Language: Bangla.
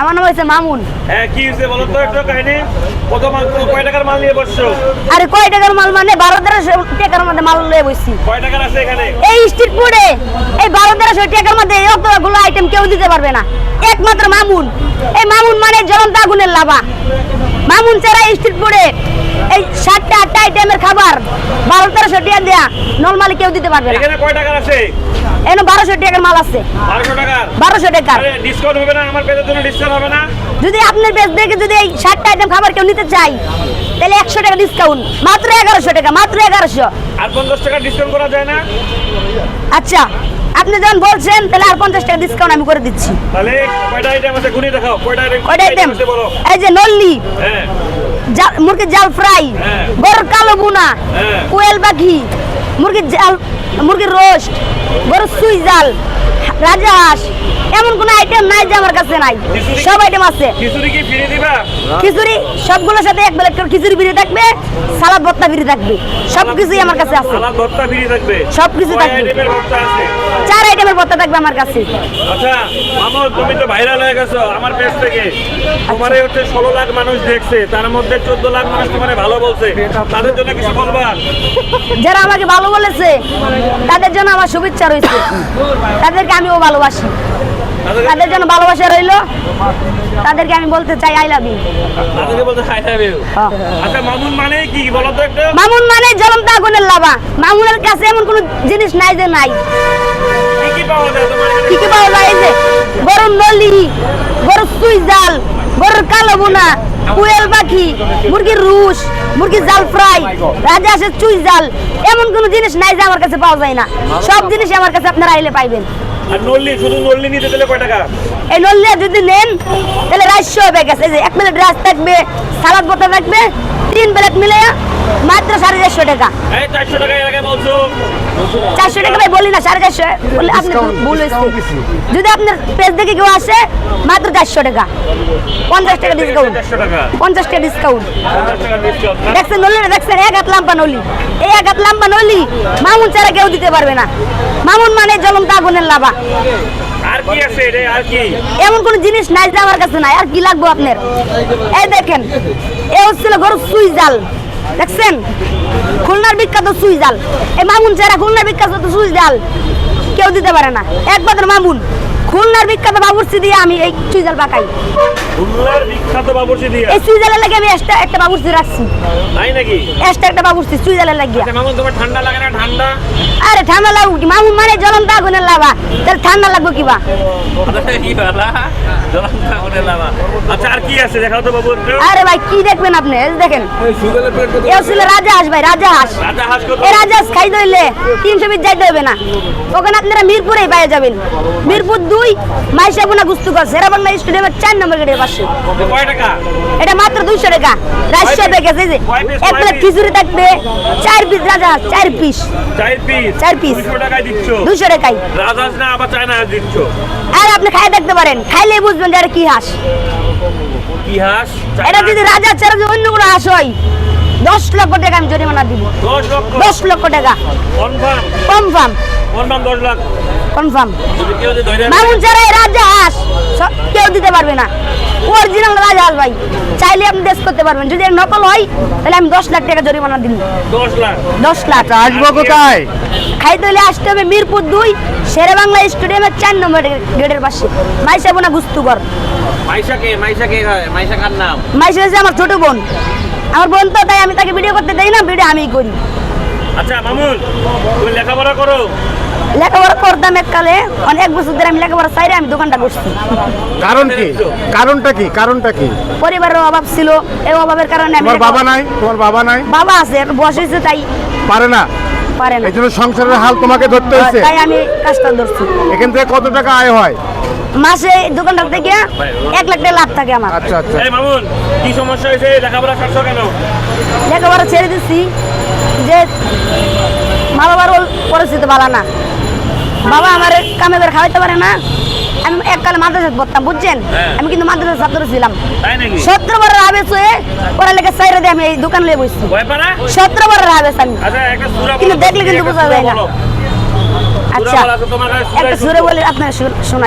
আমার নাম হয়েছে মামুন। হ্যাঁ কি হয়েছে বলো তো একটু কাহিনী? কত মাল কয় টাকার মাল নিয়ে বসছো? আরে কয় টাকার মাল মানে বারো তেরোশো টাকার মধ্যে মাল লয়ে বসছি। কয় টাকার আছে এখানে? এই স্ট্রিট ফুডে এই বারো তেরোশো টাকার মধ্যে এই অতগুলো আইটেম কেউ দিতে পারবে না। একমাত্র মামুন। এই মামুন মানে জ্বলন্ত আগুনের লাভা। মামুন ছাড়া স্ট্রিট ফুডে এই সাতটা আটটা আইটেমের খাবার। বারো তেরোশো টাকা দেয়া নর্মালি কেউ দিতে পারবে না। এখানে কয় আছে? বারোশো টাকার মাল আছে। বারোশো টাকার? বারোশো টাকার। আরে ডিসকাউন্ট হবে না আমার পেজের জন্য ডিসকাউন্ট হবে না। যদি আপনার বেশ দেখে যদি এই ষাটটা আইটেম খাবার কেউ নিতে চাই তাহলে একশো টাকা ডিসকাউন্ট মাত্র এগারোশো টাকা মাত্র এগারোশো। আর পঞ্চাশ টাকা ডিসকাউন্ট করা যায় না? আচ্ছা আপনি যখন বলছেন তাহলে আর পঞ্চাশ টাকা ডিসকাউন্ট আমি করে দিচ্ছি। তাহলে কয়টা আইটেম আছে? গুনি দেখাও কয়টা আইটেম কয়টা আইটেম এই যে নল্লি। হ্যাঁ। মুরগির জাল ফ্রাই হ্যাঁ। গরুর কালো বুনা হ্যাঁ। কোয়েল পাখি মুরগির জাল মুরগির রোস্ট গরুর সুই জাল রাজা হাঁস এমন কোনো আইটেম নাই যে আমার কাছে নাই। সব আইটেম আছে। খিচুড়ি কি ফিরে দিবা? খিচুড়ি সবগুলোর সাথে এক প্লেট করে খিচুড়ি বিড়ি থাকবে সালাদ ভর্তা বিড়ি থাকবে। সব কিছুই আমার কাছে আছে। সালাদ ভর্তা ফিরে থাকবে। সবকিছু থাকবে। চার আইটেমের ভর্তা থাকবে আমার কাছে। আচ্ছা মামুন তুমি তো ভাইরাল হয়ে গেছো আমার পেজ থেকে। তোমারে হচ্ছে ষোলো লাখ মানুষ দেখছে তার মধ্যে চোদ্দ লাখ মানুষ তোমারে ভালো বলছে। তাদের জন্য কিছু বলবা? যারা আমাকে ভালো বলেছে জন্য আমার শুভেচ্ছা রয়েছে তাদেরকে আমিও ভালোবাসি। তাদের জন্য ভালোবাসা রইল। তাদেরকে আমি বলতে চাই আই লাভ ইউ তাদেরকে বলতে হাই লাভ ইউ আচ্ছা মামুন মানে কি? বলো তো একটু। মামুন মানে জ্বলন্ত আগুনের লাভা। মামুনের কাছে এমন কোনো জিনিস নাই যে নাই। কি কি পাওয়া যায় তোমার কি কি পাওয়া যায় এই যে? গরুর নলি গরুর সুই জাল গরুর কালো বোনা কুয়েল পাখি মুরগির রুশ মুরগির জাল ফ্রাই রাজা আসে চুই জাল এমন কোনো জিনিস নাই যে আমার কাছে পাওয়া যায় না। সব জিনিস আমার কাছে আপনারা আইলে পাইবেন। আর নল্লি শুধু নল্লি নিতে দিলে কয় টাকা? এই নল্লিয়া যদি নেন তাহলে রাইস হবে গেছে। যে এক প্লেট রাইস থাকবে সালাদ বোতা থাকবে তিন প্লেট মিলে মাত্র সাড়ে চারশো টাকা। চারশো টাকা ভাই বলি না সাড়ে চারশো বললে আপনি ভুল হয়েছে যদি আপনার পেজ দেখে কেউ আসে মাত্র চারশো টাকা। পঞ্চাশ টাকা ডিসকাউন্ট পঞ্চাশ টাকা ডিসকাউন্ট পঞ্চাশ দেখছেন নলি দেখছেন এক হাত লাম্বা নলি। এই এক হাত লাম্বা নলি মামুন ছাড়া কেউ দিতে পারবে না। মামুন মানে জ্বলন্ত আগুনের লাভা। আর কি আছে এটা আর কি? এমন কোন জিনিস নাই যে আমার কাছে নাই। আর কি লাগবে আপনার? এই দেখেন এ হচ্ছিল গরুর সুই জাল। দেখছেন? খুলনার বিখ্যাত সুই জাল এই মামুন ছাড়া খুলনার বিখ্যাত জাল কেউ দিতে পারে না। একমাত্র মামুন। খুলনার বিখ্যাত বাবুর্চি দিয়ে আমি এই সুইজাল পাকাই। খুলনার বিখ্যাত বাবুর্চি দিয়া? এই সুইজালের লাগে আমি এক্সট্রা একটা বাবুর্চি রাখছি। তাই নাকি? এক্সট্রা একটা বাবুর্চি সুই জালের লাগিয়া। আচ্ছা মামুন তোমার ঠান্ডা লাগে না? ঠান্ডা? আরে ঠান্ডা লাগবে কি? মামুন মানে জ্বলন্ত আগুনের লাভা তাহলে ঠান্ডা লাগবে কি বা? কি বালা জ্বলন্ত আগুনের লাভা আচ্ছা আর কি আছে? দেখাও তো বাবু আরে ভাই কি দেখবেন আপনি? এই দেখেন। এ ছিল রাজা হাঁস ভাই রাজা হাঁস রাজা হাঁস কত? এই রাজা হাঁস খাইতে হইলে তিনশো বিশ যাইতে হবে না। ওখানে আপনারা মিরপুরেই পেয়ে যাবেন। মিরপুর দুই মাইশাগুনা গুস্তু কর সেরা বাংলা স্টেডিয়ামের চার নম্বর গেটের পাশে এটা মাত্র দুইশো টাকা। রাজশো কয় টাকা এই যে এক প্লেট খিচুড়ি থাকবে চার পিস রাজা চার পিস চার পিস টাকায় দুইশো টাকাই আর আপনি খাই দেখতে পারেন। খাইলেই বুঝবেন যে এটা কি হাঁস। কি হাঁস? এটা যদি রাজা ছাড়া অন্য কোনো হাঁস হয় দশ লক্ষ টাকা আমি জরিমানা দিব। দশ লক্ষ টাকা। কনফার্ম? কনফার্ম। কনফার্ম দশ লাখ। কনফার্ম যদি কেউ যদি মামুন ছাড়া এই রাজা হাঁস কেউ দিতে পারবে না। অরিজিনাল রাজা হাঁস ভাই। চাইলে আপনি দেশ করতে পারবেন। যদি নকল হয় তাহলে আমি দশ লাখ টাকা জরিমানা দিব। দশ লাখ? আসব কোথায়? খাইতে হলে আসতে হবে মিরপুর দুই শেরে বাংলা স্টেডিয়ামের চার নম্বর গেটের পাশে। মাইসা বোনা গুস্তুকর মাইশা কে? মাইশা কে মাইশা কার নাম? মাইসা হচ্ছে আমার ছোট বোন। আমার বোন তো তাই আমি তাকে ভিডিও করতে দেই না ভিডিও আমিই করি। আচ্ছা মামুন তুমি লেখাপড়া করো? লেখাপড়া করতাম এককালে অনেক বছর ধরে আমি লেখাপড়া চাইরে আমি দোকানটা করছি। কারণ কি? কারণটা কি? কারণটা কি? পরিবারের অভাব ছিল এই অভাবের কারণে আমি তোমার বাবা নাই? তোমার বাবা নাই? বাবা আছে বয়স হয়েছে তাই। পারে না? পারে না। এই জন্য সংসারের হাল তোমাকে ধরতে হয়েছে? তাই আমি কাজটা ধরছি। এখান থেকে কত টাকা আয় হয়? মাসে দোকানটা থেকে এক লাখ টাকা লাভ থাকে আমার। আচ্ছা আচ্ছা। এই মামুন কি সমস্যা হয়েছে? লেখাপড়া ছাড়ছো কেন? লেখাপড়া ছেড়ে দিচ্ছি যে মা বাবার পরিস্থিতি ভালো না। বাবা আমার কামে করে খাওয়াইতে পারে না। আমি এককালে মাদ্রাসা পড়তাম বুঝছেন? হ্যাঁ। আমি কিন্তু মাদ্রাসা ছাত্র ছিলাম। তাই নাকি? সতেরো বারের আবেশ হয়ে পড়ালেখা সাইরে দিয়ে আমি এই দোকান লিয়ে বসছি। সতেরো বারের আবেশ আমি। আচ্ছা কিন্তু দেখলে কিন্তু বোঝা যায় না। আচ্ছা একটা সুরে। বলে আপনার শোনাই।